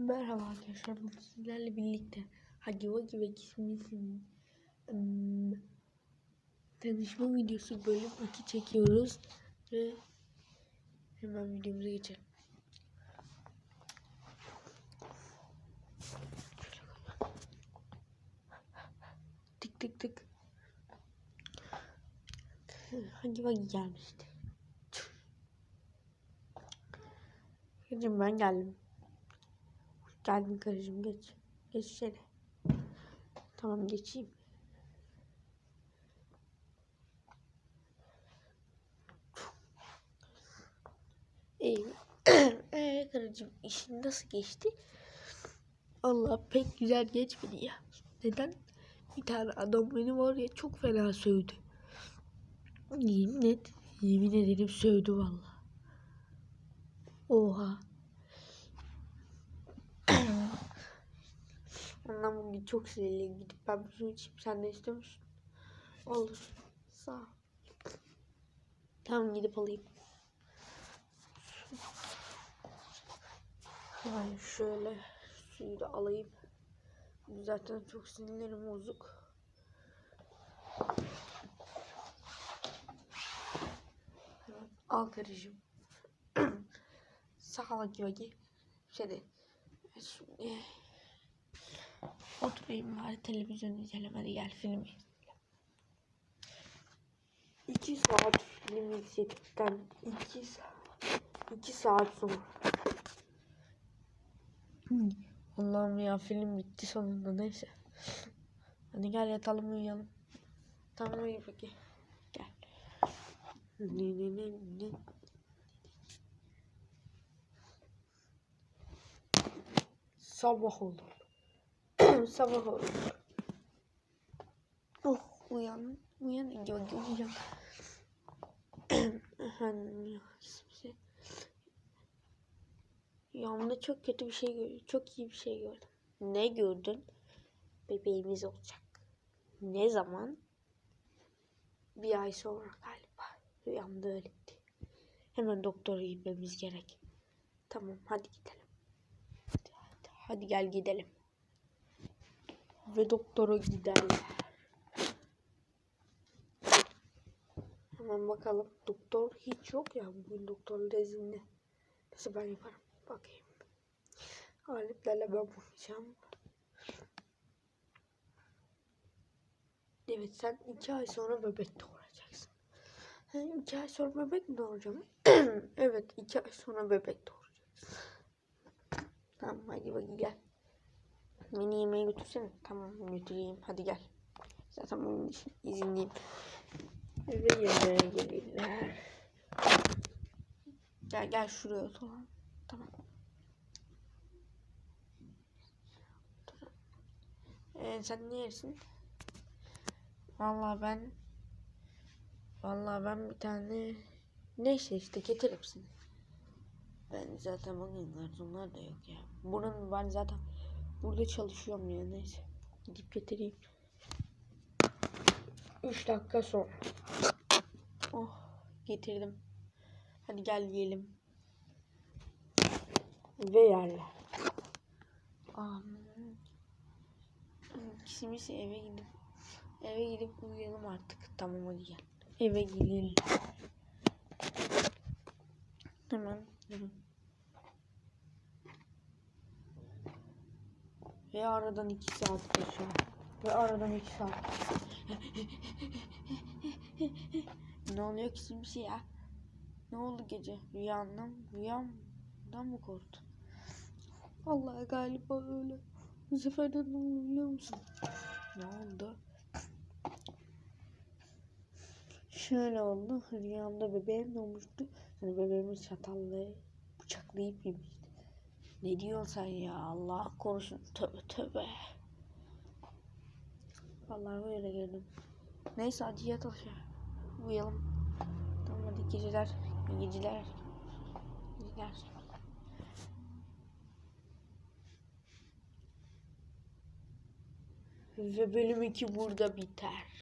Merhaba arkadaşlar. Sizlerle birlikte Hagi Wagi ve Kismis'in ım, tanışma videosu bölüm 2 çekiyoruz ve hemen videomuza geçelim. Tık tık tık. Hagi Wagi gelmişti. Hacım ben geldim. Geldin karıcığım geç. Geç içeri. Tamam geçeyim. İyi. Eee karıcığım işin nasıl geçti? Allah pek güzel geçmedi ya. Neden? Bir tane adam beni var ya çok fena sövdü. Yemin et. Yemin ederim sövdü valla. Oha. Ondan bugün çok sinirliyim. Gidip ben bir su içeyim. Sen de istiyor musun? Olur. Sağ ol. Tamam gidip alayım. Yani şöyle suyu da alayım. Zaten çok sinirlerim bozuk. Al karıcığım. Sağ ol Yogi. Şöyle. Şimdi Oturayım bari televizyon izleyelim hadi gel film izleyelim. İki saat film izledikten iki saat, iki saat sonra. Hmm. Allah'ım ya film bitti sonunda neyse. Hadi gel yatalım uyuyalım. Tamam uyu peki. Gel. Ne ne ne ne. Sabah oldu. Sabah oldu. Oh uyan. Uyan. Uyan. Uyan. Efendim ya. Yanımda çok kötü bir şey gördüm. Çok iyi bir şey gördüm. Ne gördün? Bebeğimiz olacak. Ne zaman? Bir ay sonra galiba. Rüyamda öyleydi. Hemen doktora gitmemiz gerek. Tamam hadi gidelim. Hadi, hadi, hadi gel gidelim ve doktora giderler. Hemen bakalım. Doktor hiç yok ya. Bugün doktorun izinli. Nasıl ben yaparım? Bakayım. Aletlerle ben bakacağım. Evet sen iki ay sonra bebek doğuracaksın. He, iki ay sonra bebek mi doğuracağım? evet iki ay sonra bebek doğuracaksın. Tamam hadi bakayım gel. Beni yemeğe götürsene. Tamam götüreyim. Hadi gel. Zaten bugün için izinliyim. Ve yemeğe gelirler. Gel gel şuraya oturalım. Tamam. Ee, sen ne yersin? Vallahi ben Vallahi ben bir tane neyse işte getir hepsini. Ben zaten bugün garsonlar da yok ya. Bunun ben zaten Burada çalışıyorum ya neyse. Gidip getireyim. 3 dakika sonra. Oh getirdim. Hadi gel yiyelim. Ve yerler. Um, ikimiz eve gidip eve gidip uyuyalım artık. Tamam hadi gel. Eve gidelim. Hemen. Hemen. Ve aradan iki saat geçiyor. Ve aradan iki saat. ne oluyor ki şimdi ya? Ne oldu gece? Rüyandan, rüyamdan mı korktun? Vallahi galiba öyle. Bu sefer de ne oldu biliyor musun? Ne oldu? Şöyle oldu. Rüyamda bebeğim doğmuştu. Yani bebeğimi çatallayıp bıçaklayıp yemişti. Ne diyorsun sen ya? Allah korusun. Tövbe tövbe. Vallahi böyle geldim. Neyse hadi yat. Uyuyalım. Tamam hadi geceler. Geceler. Geceler. Ve bölüm 2 burada biter.